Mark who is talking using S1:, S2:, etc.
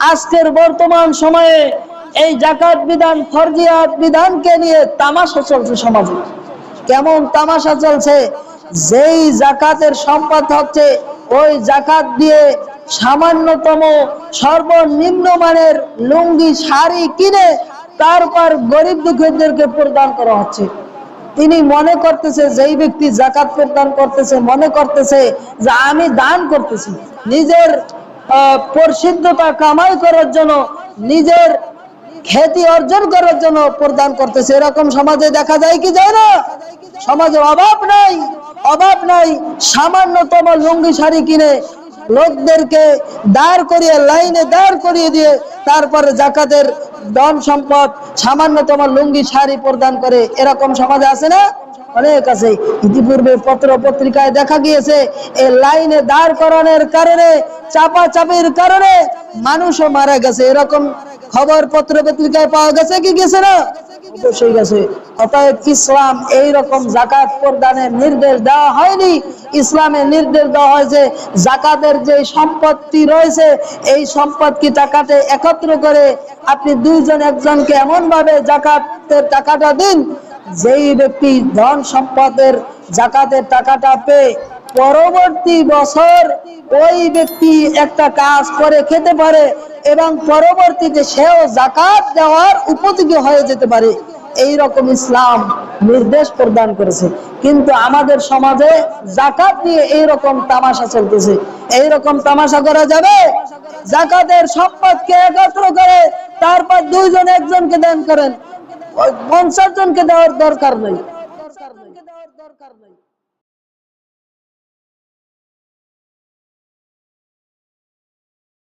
S1: আজকের বর্তমান সময়ে এই জাকাত বিধান, ফরজিয়াত বিধানকে নিয়ে তামাশা চলছে সমাজে। কেমন তামাশা চলছে? যেই জাকাতের সম্পদ হচ্ছে, ওই জাকাত দিয়ে সামান্যতম সর্বনিম্ন মানের লুঙ্গি, শাড়ি কিনে তারপর গরিব দুঃখীদেরকে প্রদান করা হচ্ছে। তিনি মনে করতেছে, যেই ব্যক্তি জাকাত প্রদান করতেছে, মনে করতেছে যে আমি দান করতেছি। নিজের প্রসিদ্ধতা কামাই করার জন্য, নিজের খ্যাতি অর্জন করার জন্য প্রদান করতেছে। এরকম সমাজে দেখা যায় কি যায় না? সমাজে অভাব নাই অভাব নাই। সামান্যতম লুঙ্গি শাড়ি কিনে লোকদেরকে দাঁড় করিয়ে, লাইনে দাঁড় করিয়ে দিয়ে তারপরে জাকাতের ধন সম্পদ, সামান্যতম লুঙ্গি, শাড়ি প্রদান করে এরকম সমাজ আছে না? অনেক আছে। ইতিপূর্বে পত্র পত্রিকায় দেখা গিয়েছে এই লাইনে দাঁড় করানোর কারণে চাপা চাপির কারণে মানুষও মারা গেছে। এরকম খবর পত্র পত্রিকায় পাওয়া গেছে কি গেছে না? অবশ্যই গেছে। অতএব ইসলাম এই রকম জাকাত প্রদানের নির্দেশ দেওয়া হয়নি। ইসলামে নির্দেশ দেওয়া হয়েছে জাকাতের যে সম্পত্তি রয়েছে, এই সম্পত্তি টাকাতে একত্র করে আপনি দুইজন একজনকে এমন ভাবে জাকাতের টাকাটা দিন, যেই ব্যক্তি ধন সম্পদের জাকাতের টাকাটা পেয়ে পরবর্তী বছর ওই ব্যক্তি একটা কাজ করে খেতে পারে এবং পরবর্তীতে সেও জাকাত দেওয়ার উপযোগী হয়ে যেতে পারে। এই রকম ইসলাম নির্দেশ প্রদান করেছে। কিন্তু আমাদের সমাজে জাকাত নিয়ে এই রকম তামাশা চলতেছে। এই রকম তামাশা করা যাবে? জাকাতের সম্পদকে একত্র করে তারপর দুইজন একজনকে দান করেন। পঞ্চাশ জনকে দেওয়ার দরকার নেই দরকার নেই।